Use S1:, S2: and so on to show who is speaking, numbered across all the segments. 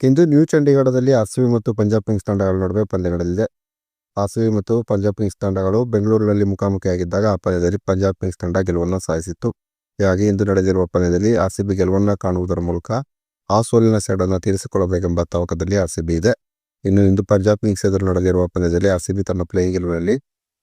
S1: ಇಂದು new ಚಂಡೀಗಢದಲ್ಲಿ RCB ಮತ್ತು Punjab Kings ತಂಡಗಳ ನಡುವೆ ಪಂದ್ಯ ನಡೆದಿದೆ ಆರ್ಸಿಬಿ ಮತ್ತು ಪಂಜಾಬ್ ಕಿಂಗ್ಸ್ ತಂಡಗಳು ಬೆಂಗಳೂರಿನಲ್ಲಿ ಮುಖಾಮುಖಿಯಾಗಿದ್ದಾಗ ಆ ಪಂದ್ಯದಲ್ಲಿ ಪಂಜಾಬ್ ಕಿಂಗ್ಸ್ ತಂಡ ಗೆಲುವನ್ನು ಸಾಧಿಸಿತ್ತು. ಹೀಗಾಗಿ ಇಂದು ನಡೆದಿರುವ ಪಂದ್ಯದಲ್ಲಿ ಆರ್ಸಿಬಿ ಗೆಲುವನ್ನು ಕಾಣುವುದರ ಮೂಲಕ ಆ ಸೋಲಿನ ಸೆಡನ್ನು ತೀರಿಸಿಕೊಳ್ಳಬೇಕೆಂಬ ತವಕದಲ್ಲಿ ಆರ್ಸಿಬಿ ಇದೆ. ಇನ್ನು ಇಂದು ಪಂಜಾಬ್ ಕಿಂಗ್ಸ್ ಎದುರು ನಡೆದಿರುವ ಪಂದ್ಯದಲ್ಲಿ ಆರ್ಸಿಬಿ ತನ್ನ ಪ್ಲೇಯಿಂಗ್ ಗೆಲುವಿನಲ್ಲಿ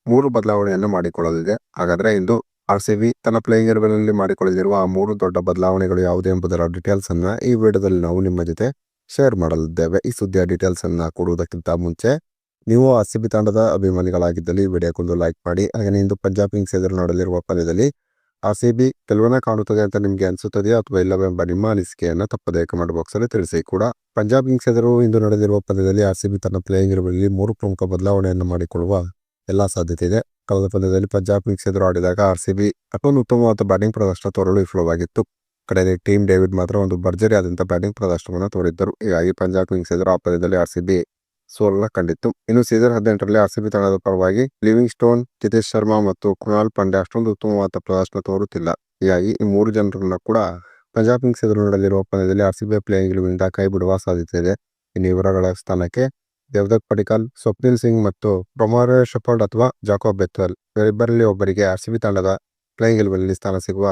S1: ಮೂರು ಬದಲಾವಣೆಯನ್ನು ಮಾಡಿಕೊಳ್ಳಲಿದೆ. ಹಾಗಾದರೆ ಇಂದು ಆರ್ಸಿಬಿ ತನ್ನ ಪ್ಲೇಯಿಂಗ್ ಗೆಲುವಿನಲ್ಲಿ ಮಾಡಿಕೊಳ್ಳಲಿರುವ ಆ ಮೂರು ದೊಡ್ಡ ಬದಲಾವಣೆಗಳು ಯಾವುದು ಎಂಬುದರ ಡೀಟೇಲ್ಸ್ ಅನ್ನು ಈ ವಿಡಿಯೋದಲ್ಲಿ ನಾವು ನಿಮ್ಮ ಜೊತೆ ಶೇರ್ ಮಾಡಲಿದ್ದೇವೆ. ಈ ಸುದ್ದಿಯ ಡೀಟೇಲ್ಸ್ ಅನ್ನ ಕೊಡುವುದಕ್ಕಿಂತ ಮುಂಚೆ, ನೀವು ಆರ್ ತಂಡದ ಅಭಿಮಾನಿಗಳಾಗಿದ್ದಲ್ಲಿ ವಿಡಿಯೋಕ್ಕೊಂದು ಲೈಕ್ ಮಾಡಿ ಹಾಗೆ ಇಂದು ಪಂಜಾಬ್ ಕಿಂಗ್ಸ್ ಎದುರು ನೋಡಲಿರುವ ಪಂದ್ಯದಲ್ಲಿ ಆರ್ ಸಿ ಬಿ ಕಾಣುತ್ತದೆ ಅಂತ ನಿಮಗೆ ಅನಿಸುತ್ತದೆಯೋ ಅಥವಾ ಇಲ್ಲವೆಂಬ ನಿಮ್ಮ ಅನಿಸಿಕೆಯನ್ನು ತಪ್ಪದೇ ಕಮೆಂಟ್ ಬಾಕ್ಸ್ ಅಲ್ಲಿ ತಿಳಿಸಿ ಕೂಡ. ಪಂಜಾಬ್ ಕಿಂಗ್ಸ್ ಎದುರು ಇಂದು ನಡೆದಿರುವ ಪಂದ್ಯದಲ್ಲಿ ಆರ್ ಸಿ ಬಿ ತನ್ನ ಪ್ಲೇಯಿಂಗ್ ಇರುವಲ್ಲಿ ಮೂರು ಪ್ರಮುಖ ಬದಲಾವಣೆಯನ್ನು ಮಾಡಿಕೊಳ್ಳುವ ಎಲ್ಲ ಸಾಧ್ಯತೆ ಇದೆ. ಕಳೆದ ಪಂದ್ಯದಲ್ಲಿ ಪಂಜಾಬ್ ಕಿಂಗ್ಸ್ ಎದುರು ಆಡಿದಾಗ ಆರ್ ಸಿ ಬಿ ಉತ್ತಮವಾದ ಬ್ಯಾಟಿಂಗ್ ಪ್ರದರ್ಶನ ತೋರಲು ವಿಫಲವಾಗಿತ್ತು. ಕಡೆಯಲ್ಲಿ ಟೀಮ್ ಡೇವಿಡ್ ಮಾತ್ರ ಒಂದು ಭರ್ಜರಿ ಆದಂತಹ ಬ್ಯಾಟಿಂಗ್ ಪ್ರದರ್ಶನವನ್ನು ತೋರಿದ್ದರು. ಹೀಗಾಗಿ ಪಂಜಾಬ್ ಕಿಂಗ್ಸ್ ಎದುರು ಪಂದ್ಯದಲ್ಲಿ ಆರ್ ಸಿ ಬಿ ಸೋಲನ್ನ ಕಂಡಿತ್ತು. ಇನ್ನು ಸೀಸನ್ ಹದಿನೆಂಟರಲ್ಲಿ ಆರ್ ಸಿ ಬಿ ತಂಡದ ಪರವಾಗಿ ಲಿವಿಂಗ್ ಸ್ಟೋನ್ ಜಿತೇಶ್ ಶರ್ಮಾ ಮತ್ತು ಕುಣಾಲ್ ಪಾಂಡೆ ಅಷ್ಟೊಂದು ಉತ್ತಮವಾದ ಪ್ರದರ್ಶನ ತೋರುತ್ತಿಲ್ಲ. ಹೀಗಾಗಿ ಈ ಮೂರು ಜನರನ್ನು ಕೂಡ ಪಂಜಾಬ್ ಕಿಂಗ್ಸ್ ಎದುರು ನಡೆದಿರುವ ಪಂದ್ಯದಲ್ಲಿ ಆರ್ ಸಿ ಬಿ ಪ್ಲೇಯಿಂಗ್ ಗೆಲುವಿನಿಂದ ಕೈ ಬಿಡುವ ಸಾಧ್ಯತೆ ಇದೆ. ಇನ್ನು ಇವರಗಳ ಸ್ಥಾನಕ್ಕೆ ದೇವದತ್ ಪಡಿಕಲ್, ಸ್ವಪ್ನಿಲ್ ಸಿಂಗ್ ಮತ್ತು ಪ್ರೊಮಾರೆ ಶಪರ್ಡ್ ಅಥವಾ ಜಾಕೋಬ್ ಬೆತ್ವಲ್ ಇವರಿಬ್ಬರಲ್ಲಿ ಒಬ್ಬರಿಗೆ ಆರ್ ಸಿ ಬಿ ತಂಡದ ಪ್ಲೇಯಿಂಗ್ ಗೆಲುವಿನಲ್ಲಿ ಸ್ಥಾನ ಸಿಗುವ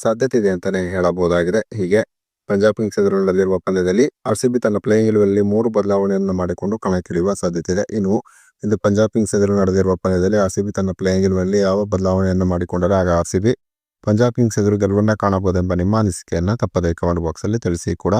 S1: ಸಾಧ್ಯತೆ ಇದೆ ಅಂತಾನೆ ಹೇಳಬಹುದಾಗಿದೆ. ಹೀಗೆ ಪಂಜಾಬ್ ಕಿಂಗ್ಸ್ ಎದುರಲ್ಲಿರುವ ಪಂದ್ಯದಲ್ಲಿ ಆರ್ ಸಿ ಬಿ ತನ್ನ ಪ್ಲೇಯಿಂಗ್ ಇಲ್ವಲ್ಲಿ ಮೂರು ಬದಲಾವಣೆಯನ್ನು ಮಾಡಿಕೊಂಡು ಕಣಕ್ಕಿಳಿಯುವ ಸಾಧ್ಯತೆ ಇದೆ ಇನ್ನು ಇಂದು ಪಂಜಾಬ್ ಕಿಂಗ್ಸ್ ಎದುರು ನಡೆದಿರುವ ಪಂದ್ಯದಲ್ಲಿ ಆರ್ ಸಿ ಬಿ ತನ್ನ ಪ್ಲೇಯಿಂಗ್ ಇಲ್ವಲ್ಲಿ ಯಾವ ಬದಲಾವಣೆಯನ್ನು ಮಾಡಿಕೊಂಡರೆ ಆಗ R C B Punjab Kings ಎದುರು ಗೆಲುವನ್ನ ಕಾಣಬಹುದೆಂಬ ನಿಮ್ಮ ಅನಿಸಿಕೆಯನ್ನು ತಪ್ಪದೇ ಕಮೆಂಟ್ ಬಾಕ್ಸ್ ಅಲ್ಲಿ ತಿಳಿಸಿ ಕೂಡ